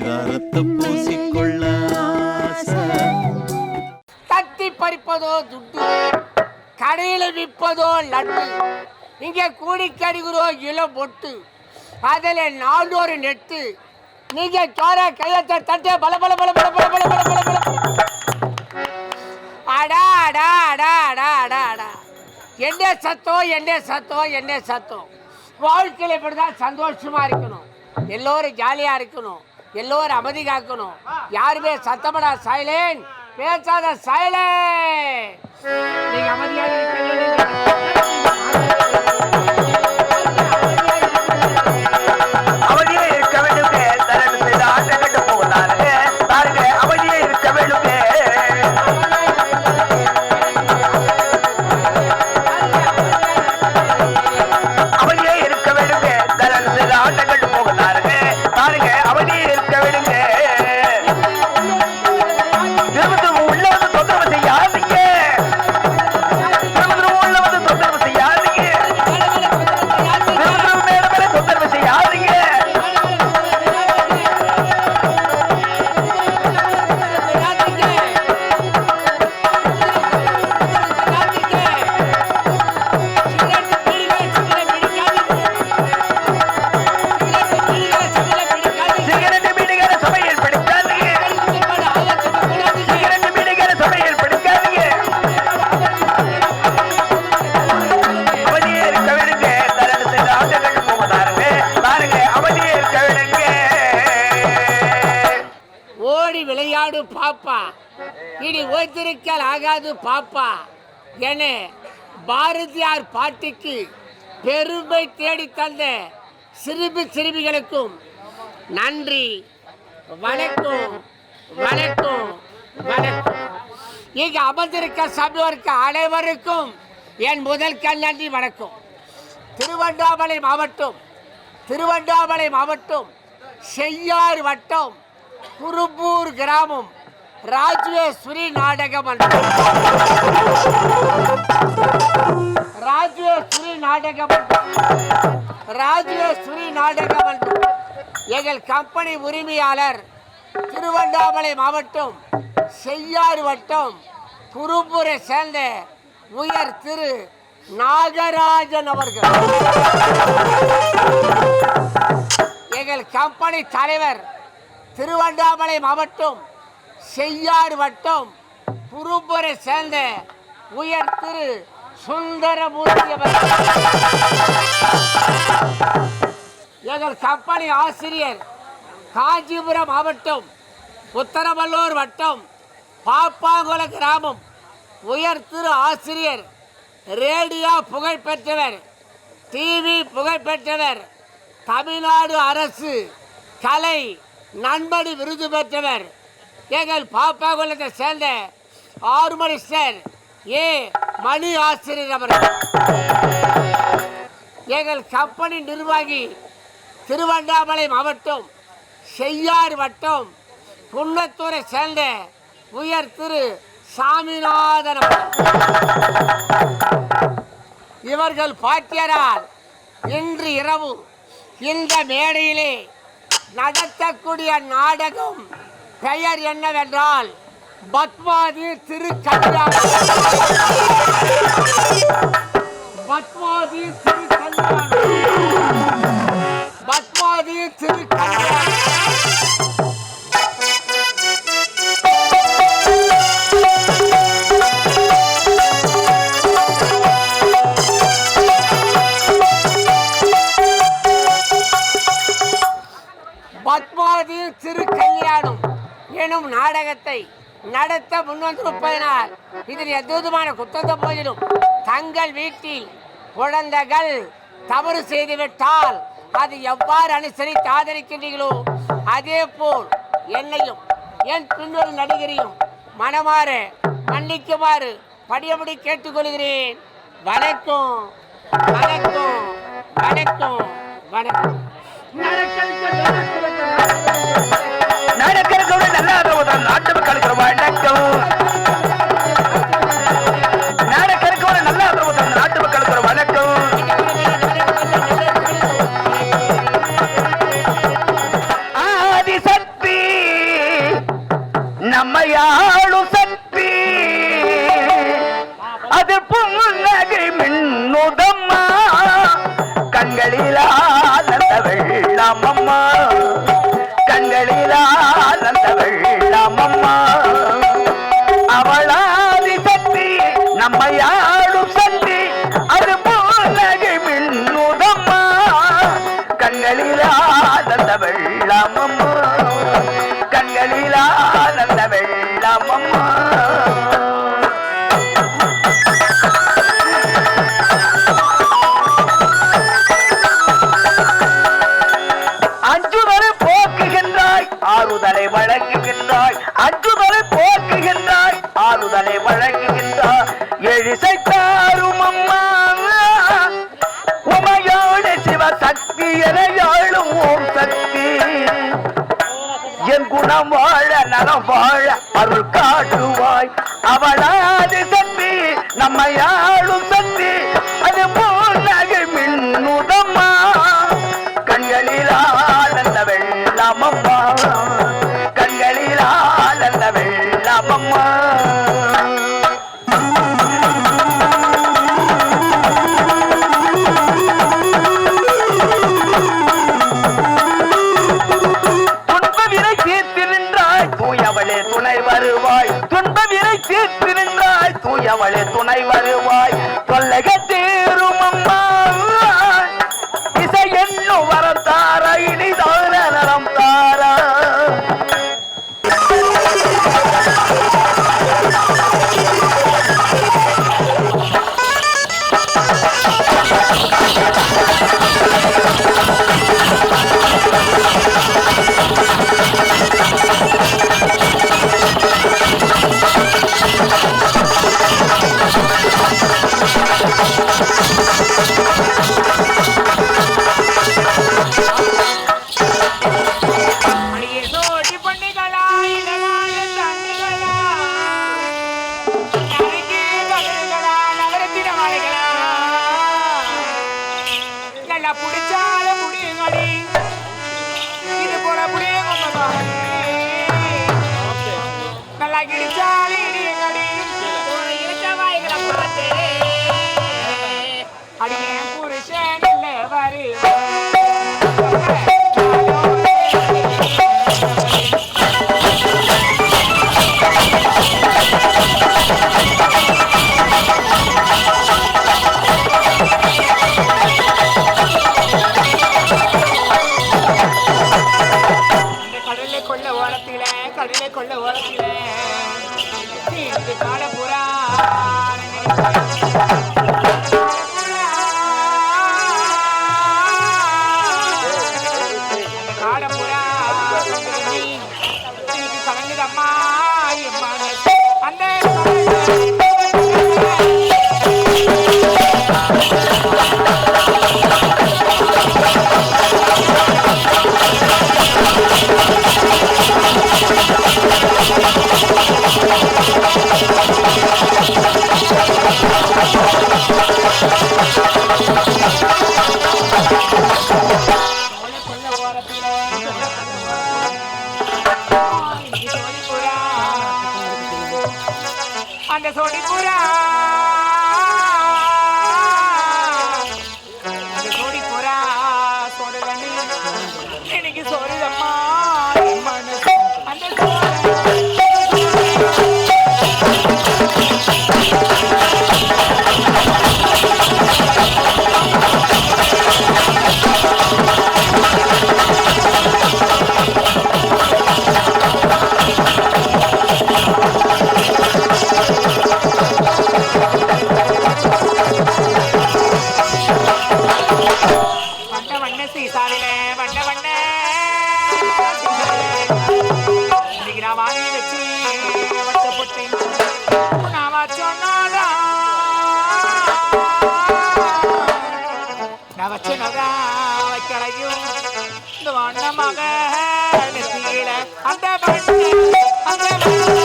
பரிதாரத்தை பூசிக்கொள்ள தட்டி பறிப்பதோ துட்டு கடையில் விற்பதோ லட்டு. இங்கே கூடி கடிகிறோ இள பொட்டு அதில் நானூறு நெட்டு. நீங்க சோற கையத்தை தட்டே பல பல பல பல பல பல பல பல பல. அடா அடா அடா அடா அடா அடா. என்ன சத்தம் என்ன சத்தம் என்ன சத்தம் வாழ்க்கையில் இப்படிதான் சந்தோஷமா இருக்கணும். எல்லோரும் ஜாலியா இருக்கணும். எல்லோரும் அமைதி காக்கணும். யாருமே சத்தப்படா சைலேன் பேசாத சைலேன் நீங்க அமைதியாக விளையாடு பாப்பா. இனி ஓய்த்திருக்கல் ஆகாது பாப்பா. என பாரதியார் பாட்டிக்கு பெருமை தேடி தந்த சிறுமி சிறுமிகளுக்கும் நன்றி. வணக்கம். வணக்கம். வணக்கம். இங்கு அமர்ந்திருக்க சபையோருக்கு அனைவருக்கும் என் முதல் கண் நன்றி வணக்கம். திருவண்ணாமலை மாவட்டம் திருவண்ணாமலை மாவட்டம் செய்யார் வட்டம் குரும்பூர் கிராமம். ராஜேஸ்வரி நாடக மன்றம் ராஜேஸ்வரி நாடக மன்றம் ராஜேஸ்வரி நாடக மன்றம் எங்கள் கம்பெனி உரிமையாளர் திருவண்ணாமலை மாவட்டம் செய்யாறு வட்டம் குருபுரை சேர்ந்த உயர் திரு நாகராஜன் அவர்கள். எங்கள் கம்பெனி தலைவர் திருவண்ணாமலை மாவட்டம் செய்யாறு வட்டம் குறும்புரை சேர்ந்த உயர் திரு சுந்தரமூர்த்தி எங்கள் கம்பெனி ஆசிரியர் காஞ்சிபுரம் மாவட்டம் உத்தரவல்லூர் வட்டம் பாப்பாங்குள கிராமம். உயர் திரு ஆசிரியர் ரேடியோ புகழ்பெற்றவர் டிவி புகழ்பெற்றவர் தமிழ்நாடு அரசு கலை நண்படி விருது பெற்றவர் எங்கள் பாப்பா பாப்பாகுளத்தை சேர்ந்த ஆர்மனிஸ்டர் ஏ மணி ஆசிரியர் அவர்கள். எங்கள் கம்பெனி நிர்வாகி திருவண்ணாமலை மாவட்டம் செய்யாறு வட்டம் புன்னத்தூரை சேர்ந்த உயர் திரு சாமிநாதன் இவர்கள் பாட்டியரால் இன்று இரவு இந்த மேடையிலே நடத்தக்கூடிய நாடகம் பெயர் என்னவென்றால் பத்மாதி திருக்கல்யாணம் பத்மாதி திருக்கல்யாணம் பத்மாதி திருக்கல்யாணம் பத்மாதி திருக்கல்யாணம் எனும் நாடகத்தை நடத்த முன்வந்திருப்பதனால் இதில் எதுவிதமான குத்தந்த போதிலும் தங்கள் வீட்டில் குழந்தைகள் தவறு செய்துவிட்டால் அது எவ்வாறு அனுசரித்து ஆதரிக்கின்றீர்களோ அதே போல் என்னையும் என் பின்னொரு நடிகரையும் மனமாற மன்னிக்குமாறு படியபடி கேட்டுக்கொள்கிறேன் வணக்கம் வணக்கம் வணக்கம் வணக்கம் நடக்க தான் நல்லாதவதான் நாட்டு மக்களுக்கு வணக்கம். சிவசக்தி என ஆளும் ஓம் சக்தி. என் குணம் வாழ நலம் வாழ அருள் காட்டுவாய். அவளாது சக்தி நம்மை ஆளும் அவளே துணை வருவாய். Thank you. மலையும் இந்த வண்ண மக அந்த மண்ணை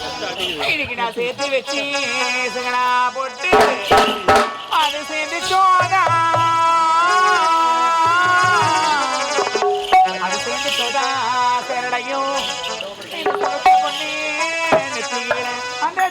இன்னைக்கு நான் சேர்த்து வச்சு சிங்கடா போட்டு அது சேர்ந்து சோதா. அது சேர்ந்து சோதா சேரடையும். அந்த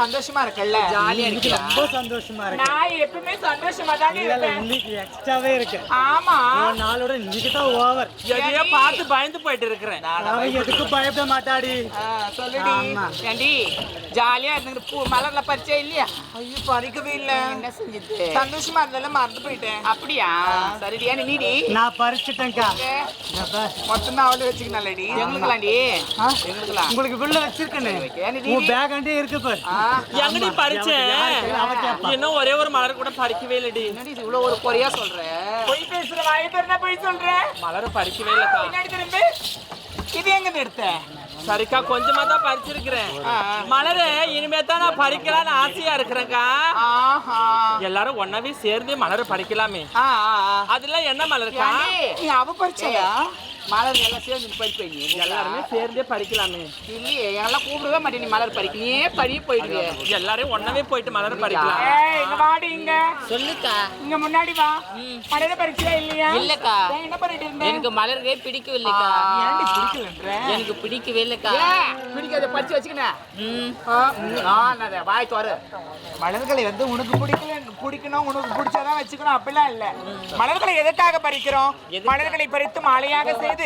சந்தோஷமா இருக்கல்ல? ஜாலியா இருக்கியா ரொம்ப சந்தோஷமா இருக்கு. நான் எப்பவுமே சந்தோஷமா தானே இருப்பேன். இன்னைக்கு எக்ஸ்ட்ராவே இருக்கு. ஆமா. நாளோட இன்னைக்கு தான் ஓவர் எதையோ பார்த்து பயந்து போயிட்டு இருக்கிறேன். அவன் எதுக்கும் பயப்பட மாட்டாடி. சொல்லுடி. ஏண்டி ஜாலியா இருந்துட்டு பூ மலர்ல பறிச்சே இல்லையா? ஐயோ பறிக்கவே இல்ல. என்ன செஞ்சுட்டு? சந்தோஷமா இருந்தாலும் மறந்து போயிட்டேன். அப்படியா? சரிடியா நீடி? நான் பறிச்சுட்டேன்க்கா. மொத்தம் அவளை வச்சுக்கலாம்லடி எங்களுக்குலாண்டி ஆ? எங்களுக்குலாம் உங்களுக்கு உள்ள உன் பேக் ஆண்டே இருக்கு பாரு. எங்கடி பறிச்சேன். இன்னும் ஒரே ஒரு மலர் கூட பறிக்கவே இல்லடி. இது இவ்வளவு ஒரு குறையா சொல்ற? பொய் பேசுற வாய திறனா பொய் சொல்ற? மலர் பறிக்கவே இல்லக்கா பின்னாடி திரும்பி. இது எங்க எடுத்த சரிக்கா கொஞ்சமா தான் பறிச்சிருக்கிறேன். மலரு இனிமே தான் நான் பறிக்கலாம்னு ஆசையா இருக்கிறேன்க்கா. ஆஹா. எல்லாரும் ஒன்னாவே சேர்ந்து மலர் பறிக்கலாமே. அதெல்லாம் என்ன மலருக்கா? நீ அவ பறிச்சையா? மலர் எல்லாம் சேர்ந்து பறிப்பேன் நீ. எல்லாருமே சேர்ந்தே பறிக்கலாமே இல்லையே எல்லாம் கூப்பிடவே மாட்டேன். நீ மலர் பறிக்க நீ பறி போயிடுவே எல்லாரும் ஒன்னாவே போயிட்டு மலர் பறிக்கலாம் ஏய் இங்க வாடி இங்க. சொல்லுக்கா. இங்க முன்னாடி வா. மலையில பறிச்சியா இல்லையா? இல்லக்கா. என்ன பண்ணிட்டு இருந்த? எனக்கு மலரே பிடிக்கவில்லைக்கா. ஏன்டி பிடிக்கலன்ற? எனக்கு பிடிக்கவே இல்லைக்கா. பிடிக்காத பறிச்சு வச்சுக்கினேன் ம். வாய் தோறு மலர்களை வந்து உனக்கு பிடிக்கல பிடிக்கணும் உனக்கு பிடிச்சாதான் வச்சுக்கணும் அப்படிலாம் இல்ல. மலர்களை எதற்காக பறிக்கிறோம்? மலர்களை பறித்து மாலையாக செய்து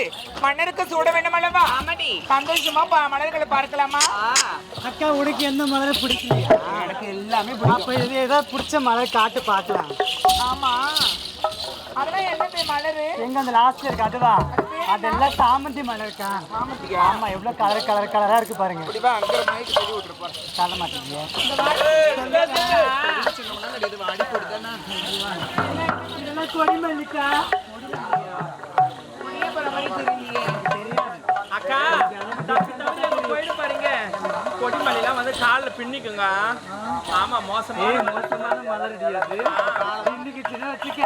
மன்னருக்கு சூட வேண்டும் அல்லவா? ஆமாடி. சந்தோஷமா ப- மலர்களை பார்க்கலாமா? அக்கா உனக்கு எந்த மலர் பிடிக்கலையா? எனக்கு எல்லாமே அப்ப இது ஏதாவது பிடிச்ச மலர் காட்டு பார்க்கலாம் ஆமா. அதெல்லாம் என்னது மலரு? எங்க அந்த லாஸ்ட்ல இருக்கு அதுவா? அதெல்லாம் சாமந்தி மலர்க்கா ஆமா எவ்வளவு கலர் கலர் கலரா இருக்கு பாருங்க. இப்படிவா அங்க தள்ளி தள்ள மாட்டீங்க இதெல்லாம் கொடிமல்லிக்கா அக்கா தப்பி தவறி அங்க போயிட்டு பாருங்க. கொடிமல்லிலாம் வந்து காலில் பின்னிக்குங்க. ஆமா மோசமா. மோசமான மலர்டி அது. இன்னைக்கு சின்ன வச்சுக்க.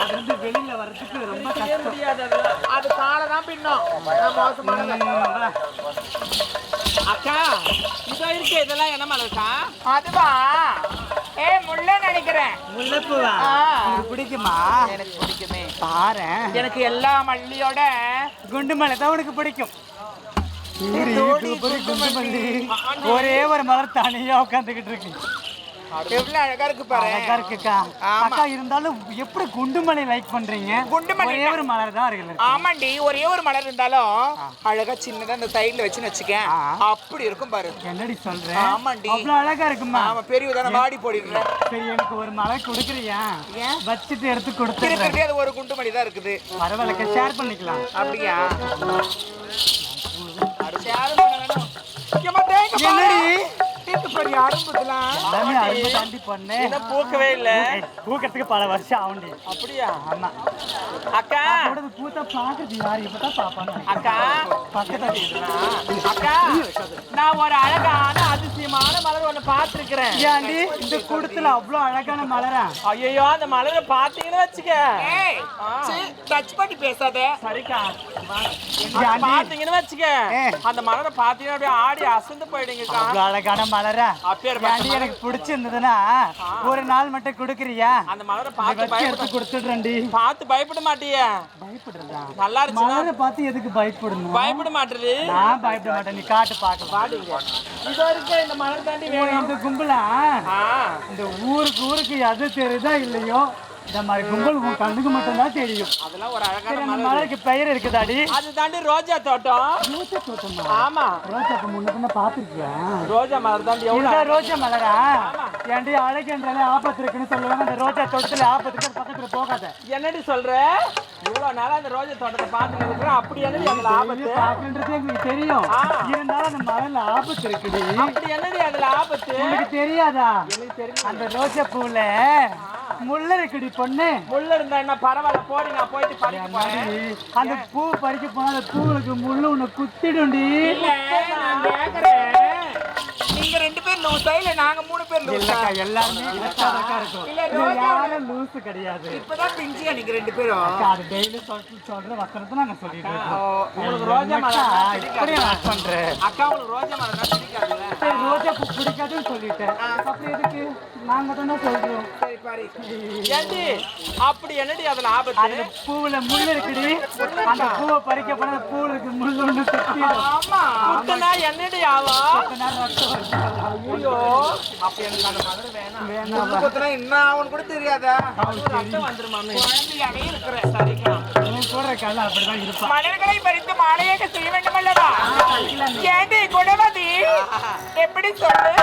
அது வந்து வெளியில வர்றதுக்கு ரொம்ப கஷ்டம். முடியாது அது காலை தான் பின்னும். நான் மோசமானது. ம், வா. அக்கா இதோ இருக்கு இதெல்லாம் என்ன மலர்க்கா அதுவா? ஏ முள்ள நினைக்கிறேன். முல்லைப்பூவா? பிடிக்குமா? எனக்கு பிடிக்குமே பாரேன் எனக்கு எல்லா மல்லியோட குண்டு மலை தான் உனக்கு பிடிக்கும். மல்லி. ஒரே ஒரு மலர் தனியா உட்காந்துக்கிட்டு இருக்கு. எவ்வளவு அழகா இருக்கு பாரு. அழகா இருக்குக்கா. அக்கா இருந்தாலும் எப்படி குண்டு மலை லைக் பண்றீங்க? குண்டு மல்லி ஒரே ஒரு மலர் தான் இருக்கு. ஆமாண்டி ஒரே ஒரு மலர் இருந்தாலும் அழகா சின்னதா அந்த சைடுல வச்சுன்னு வச்சுக்கேன். அப்படி இருக்கும் பாரு. என்னடி சொல்றேன் ஆமாண்டி. அவ்வளவு அழகா இருக்குமா? ஆமா பெரியதான வாடி போடிடுறேன் சரி எனக்கு ஒரு மலர் கொடுக்குறியா? வச்சுட்டு எடுத்து கொடுத்துறேன் இருக்கிறதே அது ஒரு குண்டு மல்லி தான் இருக்குது. பரவாயில்லக்கா ஷேர் பண்ணிக்கலாம். அப்படியா? ஷேர் பண்ண வேணும். என்னடி? தாண்டி இன்னும் பூக்கவே இல்ல. பூக்கிறதுக்கு பல வருஷம் ஆகுண்டி அப்படியா? ஆமா. அக்கா. அதோட பூத்த பாக்குறது யாரு? இப்பதான் பாப்பாங்க அக்கா. பக்கத்துல அக்கா நான் ஒரு அழகான அதிசயமான மலர் ஒண்ணு பார்த்திருக்கிறேன். ஏன்டி? இந்த கூடத்துல அவ்வளவு அழகான மலரா? ஐயோ அந்த மலரை பாத்தீங்கன்னு வச்சுக்க. ஏய் டச் பண்ணி பேசாத. சரிக்கா. பாத்தீங்கன்னு வச்சுக்க. அந்த மலரை பாத்தீங்கன்னா அப்படியே ஆடி அசந்து அவ்வளவு அழகான மலரா. எனக்கு பிடிச்சிருந்ததுன்னா ஒரு நாள் மட்டும் கொடுக்குறியா? அந்த மலரை பார்த்து எடுத்து கொடுத்துடுறேன்டி. பார்த்து பயப்பட மாட்டியே. நல்லா மலரை பார்த்து எதுக்கு பயப்படணும்? பயப்பட மாட்டுது. நான் பயப்பட மாட்டேன். நீ காட்டு பார்க்கலாம். பாடுங்க இதோ இருக்க இந்த மலர் தாண்டி வேணும். இந்த கும்பலா? இந்த ஊருக்கு ஊருக்கு எது தெரியுதா இல்லையோ? இந்த மாதிரி கும்பல் உன் கண்ணுக்கு மட்டும்தான் தெரியும். அதெல்லாம் ஒரு அழகான அந்த மலர். மலருக்கு பெயர் இருக்குதாடி? அது தாண்டி ரோஜா தோட்டம். ரோஜா தோட்டமா? ஆமா. ரோஜா முன்ன பின்ன பாத்துருக்கியா ரோஜா மலர் தாண்டி எவ்வளவு ரோஜா மலரா? ஏன்டி அழகுன்றாலே ஆபத்து இருக்குன்னு சொல்லுவாங்க. அந்த ரோஜா தோட்டத்துல ஆபத்துக்கு அது பக்கத்துல போகாத. என்னடி சொல்ற? இவ்வளவு நாளா அந்த ரோஜா தோட்டத்தை பார்த்துட்டு இருக்கிறேன். அப்படி என்னடி அதுல ஆபத்து? பாக்குன்றது எங்களுக்கு தெரியும். இருந்தாலும் அந்த மலர்ல ஆபத்து இருக்குடி. அப்படி என்னடி அதுல ஆபத்து? உனக்கு தெரியாதா? எனக்கு தெரியல அந்த ரோஜா பூல முள்ள இருக்குடி பொண்ணு. முள்ள இருந்தா என்ன பரவாயில்ல போடி நான் போயிட்டு பறிக்க போறேன். அந்த பூ பறிக்க போனா அந்த பூவுக்கு முள்ளு உன்னை குத்திடும்டி. நீங்க ரெண்டு லூசா இல்ல நாங்க மூணு பேர் லூசா எல்லாருமே இருக்கும். இல்ல, யாரும் லூசு கிடையாது. இப்பதான் பிஞ்சியா நீங்க ரெண்டு பேரும். அக்கா, அது டெய்லி சொல்ற சொல்ற வசனத்தை நாங்க சொல்லிட்டு இருக்கோம். உங்களுக்கு ரோஜா இப்படி. நான் பண்றேன்? அக்கா உங்களுக்கு ரோஜா ரோஜா பூ பிடிக்காதுன்னு சொல்லிட்டேன். அப்புறம் எதுக்கு? நாங்க தானே சொல்றோம். சரி பாரு. ஏண்டி அப்படி என்னடி அதுல ஆபத்து? அந்த பூவுல முள் இருக்குடி. அந்த பூவை பறிக்க போனா அந்த பூவுக்கு முள் ஒண்ணு ஆமா. என்னடி நேரம் ரத்தம். ஐயோ. அப்ப எனக்கு அந்த மலர் வேணாம். வேணாம் குத்துனா என்ன ஆகும்னு கூட தெரியாதா? ரத்தம் வந்துருமாமே. குழந்தையாவே இருக்கிற சரிக்கா. உன் போடுற கால அப்படிதான் இருப்பான் மலர்களை பறித்து மாலையாக செய்ய வேண்டும் அல்லவா ஏண்டி குணவதி? எப்படி சொல்லு?